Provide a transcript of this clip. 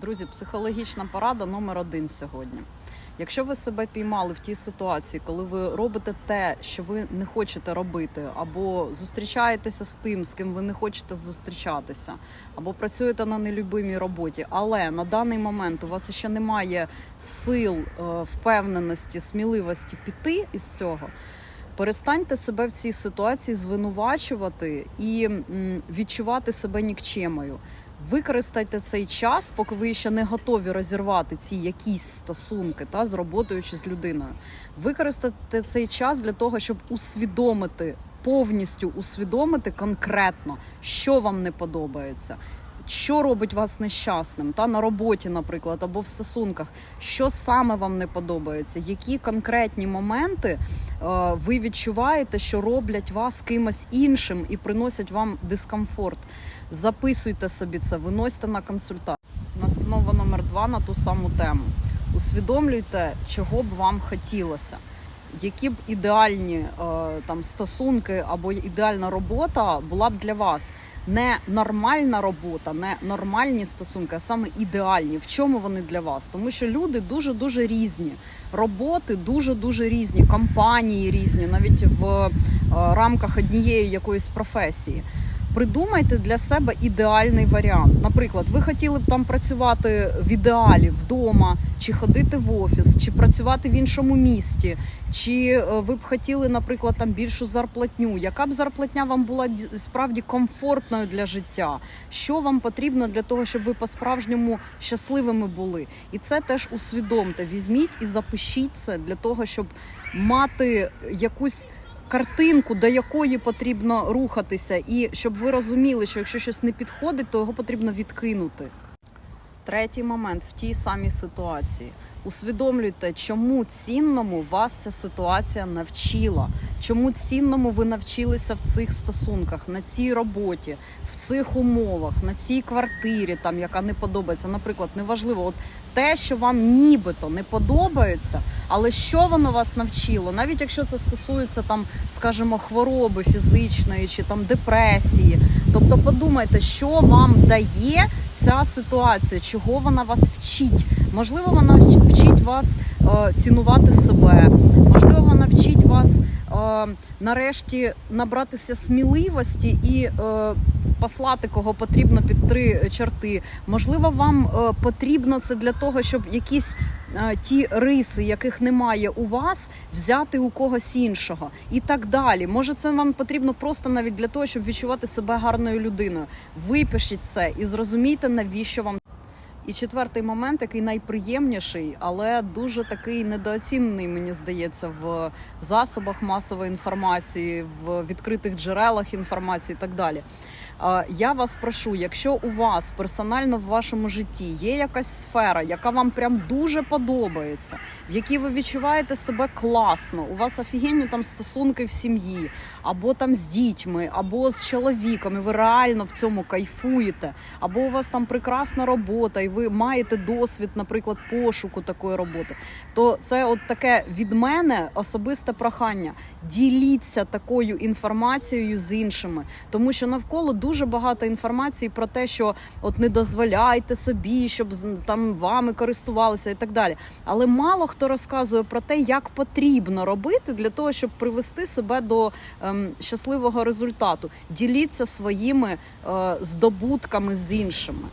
Друзі, психологічна порада номер один сьогодні. Якщо ви себе піймали в тій ситуації, коли ви робите те, що ви не хочете робити, або зустрічаєтеся з тим, з ким ви не хочете зустрічатися, або працюєте на нелюбимій роботі, але на даний момент у вас ще немає сил, е, впевненості, сміливості піти із цього. Перестаньте себе в цій ситуації звинувачувати і відчувати себе нікчемою. Використайте цей час, поки ви ще не готові розірвати ці якісь стосунки та з роботою чи з людиною. Використайте цей час для того, щоб усвідомити повністю усвідомити конкретно, що вам не подобається. Що робить вас нещасним, та на роботі, наприклад, або в стосунках, що саме вам не подобається, які конкретні моменти е, ви відчуваєте, що роблять вас кимось іншим і приносять вам дискомфорт. Записуйте собі це, виносьте на консультацію. Настанова номер два на ту саму тему. Усвідомлюйте, чого б вам хотілося. Які б ідеальні е, там стосунки або ідеальна робота була б для вас не нормальна робота, не нормальні стосунки, а саме ідеальні. В чому вони для вас? Тому що люди дуже дуже різні, роботи дуже дуже різні, компанії різні, навіть в е, рамках однієї якоїсь професії. Придумайте для себе ідеальний варіант. Наприклад, ви хотіли б там працювати в ідеалі вдома, чи ходити в офіс, чи працювати в іншому місті, чи е, ви б хотіли, наприклад, там більшу зарплатню. Яка б зарплатня вам була справді комфортною для життя? Що вам потрібно для того, щоб ви по-справжньому щасливими були? І це теж усвідомте. Візьміть і запишіть це для того, щоб мати якусь картинку, до якої потрібно рухатися, і щоб ви розуміли, що якщо щось не підходить, то його потрібно відкинути. Третій момент в тій самій ситуації. Усвідомлюйте, чому цінному вас ця ситуація навчила, чому цінному ви навчилися в цих стосунках, на цій роботі, в цих умовах, на цій квартирі, там яка не подобається. Наприклад, неважливо, от те, що вам нібито не подобається, але що воно вас навчило, навіть якщо це стосується там, скажімо, хвороби фізичної чи там депресії. Тобто подумайте, що вам дає ця ситуація, чого вона вас вчить. Можливо, вона вчить вас е, цінувати себе, можливо, вона вчить вас нарешті набратися сміливості і е, послати кого потрібно під три черти. Можливо, вам е, потрібно це для того, щоб якісь е, ті риси, яких немає у вас, взяти у когось іншого і так далі. Може, це вам потрібно просто навіть для того, щоб відчувати себе гарною людиною. Випишіть це і зрозумійте, навіщо вам. І четвертий момент, який найприємніший, але дуже такий недооцінений, мені здається, в засобах масової інформації, в відкритих джерелах інформації і так далі. Я вас прошу, якщо у вас персонально в вашому житті є якась сфера, яка вам прям дуже подобається, в якій ви відчуваєте себе класно, у вас офігенні там стосунки в сім'ї, або там з дітьми, або з чоловіком, і ви реально в цьому кайфуєте, або у вас там прекрасна робота, і ви маєте досвід, наприклад, пошуку такої роботи, то це от таке від мене особисте прохання. Діліться такою інформацією з іншими, тому що навколо дуже багато інформації про те, що от не дозволяйте собі, щоб там вами користувалися і так далі. Але мало хто розказує про те, як потрібно робити для того, щоб привести себе до ем, щасливого результату. Діліться своїми е, здобутками з іншими.